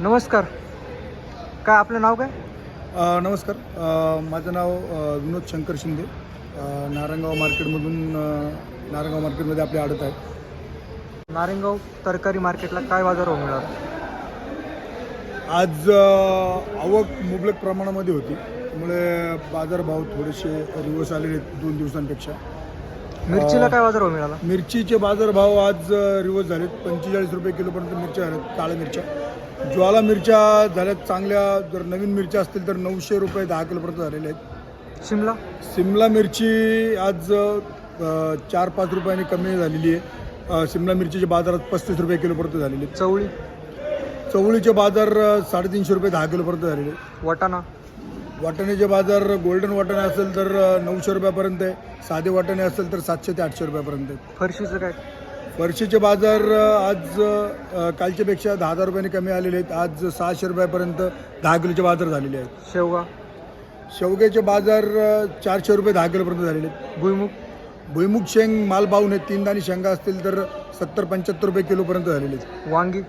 नमस्कार. काय आपलं नाव काय? अ, नमस्कार. अ, माझं नाव अ, विनोद शंकर शिंदे. अ, नारायणगाव मार्केटमधून अ, नारायणगाव मार्केटमध्ये आपले आडत आहे. नारायणगाव तरकारी मार्केटला काय बाजार भाव मिळाला? आज अ, आवक मुबलक प्रमाणामध्ये होती. त्यामुळे बाजारभाव थोडेसे रिवर्स आलेले आहेत दोन दिवसांपेक्षा. मिरचीला काय बाजार भाव मिळाला? मिरचीचे बाजारभाव आज अ, रिवर्स झालेत. पंचेचाळीस रुपये किलोपर्यंत मिरच्या झाल्यात काळ्या मिरच्या. ज्वाला मिरच्या झाल्यात चांगल्या. जर नवीन मिरच्या असतील तर नऊशे रुपये दहा किलोपर्यंत झालेल्या आहेत. शिमला? सिमला मिरची आज अ, चार पाच रुपयांनी कमी झालेली आहे. अ, सिमला मिरचीचे बाजारात पस्तीस रुपये किलोपर्यंत झालेले आहेत. चवळी? चवळीचे बाजार अ, साडेतीनशे रुपये दहा किलोपर्यंत झालेले आहेत. वाटाणा? वाटाण्याचे बाजार गोल्डन वाटाणे असेल तर अ, नऊशे रुपयापर्यंत आहे. साधे वाटाणे असेल तर सातशे ते आठशे रुपयापर्यंत आहेत. फरशीचं काय? फरशीचे बाजार आज कालच्यापेक्षा दहा हजार रुपयांनी कमी आलेले आहेत. आज सहाशे रुपयापर्यंत दहा किलोचे बाजार झालेले आहेत. शेवगा? शेवग्याचे बाजार चारशे रुपये दहा किलोपर्यंत झालेले आहेत. भुईमुग? भुईमुग शेंग माल बावून आहेत. तीन दाणी शेंगा असतील तर सत्तर पंच्याहत्तर रुपये किलोपर्यंत झालेले आहेत. वांगी?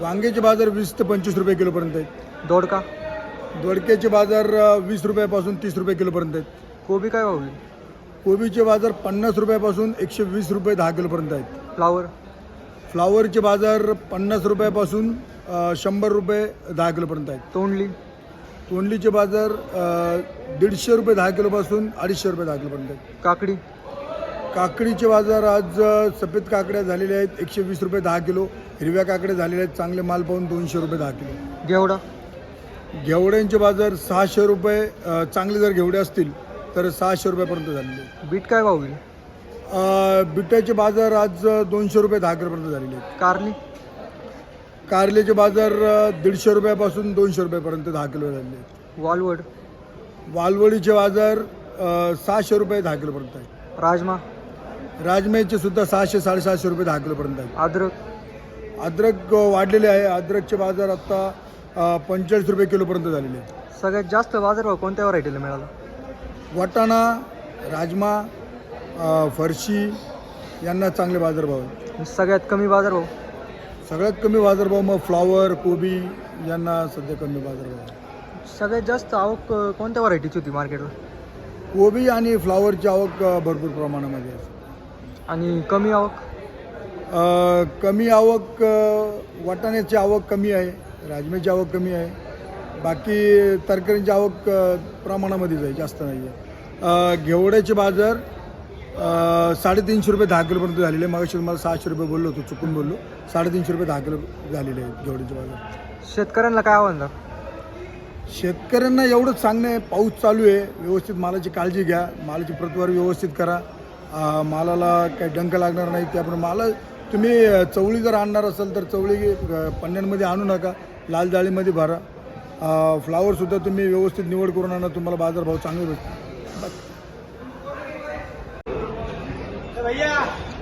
वांग्याचे बाजार वीस ते पंचवीस रुपये किलोपर्यंत आहेत. दोडका? दोडक्याचे बाजार वीस रुपयापासून तीस रुपये किलोपर्यंत आहेत. कोबी काय भाव कोबीचे बाजार पन्नास रुपयापासून एकशे वीस रुपये दहा किलोपर्यंत आहेत. फ्लावर? फ्लावरचे बाजार पन्नास रुपयापासून अ, शंभर रुपये दहा किलोपर्यंत आहेत. तोंडली? तोंडलीचे बाजार अ, दीडशे रुपये दहा किलोपासून अडीचशे रुपये दहा किलोपर्यंत आहेत. काकडी? काकडीचे बाजार आज अ, सफेद काकड्या झालेल्या आहेत एकशे वीस रुपये दहा किलो. हिरव्या काकड्या झालेल्या आहेत चांगले माल पाहून दोनशे रुपये दहा किलो. घेवडा? घेवड्यांचे बाजार सहाशे रुपये अ, चांगले जर घेवडे असतील तर सहाशे रुपयापर्यंत झालेले. बीट काय भाव होईल बिट्याचे बाजार आज दोनशे रुपये दहा किलोपर्यंत झालेले आहेत. कारली? कारल्याचे बाजार अ, दीडशे रुपयापासून दोनशे रुपयापर्यंत दहा किलो झालेले आहेत. वालवड? वालवडीचे बाजार अ, सहाशे रुपये दहा किलोपर्यंत आहेत. राजमा? राजमेचे सुद्धा सहाशे साडेसहाशे रुपये दहा किलोपर्यंत आहेत. अद्रक? अद्रक वाढलेले आहे. अद्रकचे बाजार आत्ता पंचेचाळीस रुपये किलोपर्यंत झालेले आहेत. सगळ्यात जास्त बाजार कोणत्या व्हरायटीला मिळाला? वाटाणा राजमा फरशी यांना चांगले बाजारभाव आहेत. सगळ्यात कमी बाजार भाव? सगळ्यात कमी बाजारभाव मग फ्लॉवर कोबी यांना सध्या कमी बाजारभाव आहे. सगळ्यात जास्त आवक अं, कोणत्या व्हरायटीची होती मार्केटला कोबी आणि फ्लॉवरची आवक अ, भरपूर प्रमाणामध्ये आहे. आणि कमी आवक? अ, कमी आवक अ, वाटाण्याची आवक कमी आहे राजम्याची आवक कमी आहे. बाकी तरकारींची आवक अ, प्रमाणामध्येच आहे जास्त नाही आहे घेवड्याचे बाजार साडेतीनशे रुपये दहा किलोपर्यंत झालेले. मग तुम्हाला सहाशे रुपये बोललो होतो चुकून बोललो. साडेतीनशे रुपये दहा किलो झालेले आहेत घेवड्याचे बाजार. शेतकऱ्यांना काय आव्हान द्या शेतकऱ्यांना एवढंच सांगणं आहे पाऊस चालू आहे. व्यवस्थित मालाची काळजी घ्या. मालाची प्रतवारी व्यवस्थित करा. आ, मालाला काही डंक लागणार नाही. त्याप्रमाणे माला तुम्ही चवळी जर आणणार असाल तर चवळी पन्न्यांमध्ये आणू नका. लाल जाळीमध्ये भरा. फ्लावरसुद्धा तुम्ही व्यवस्थित निवड करून आणा. तुम्हाला बाजारभाव चांगले भैया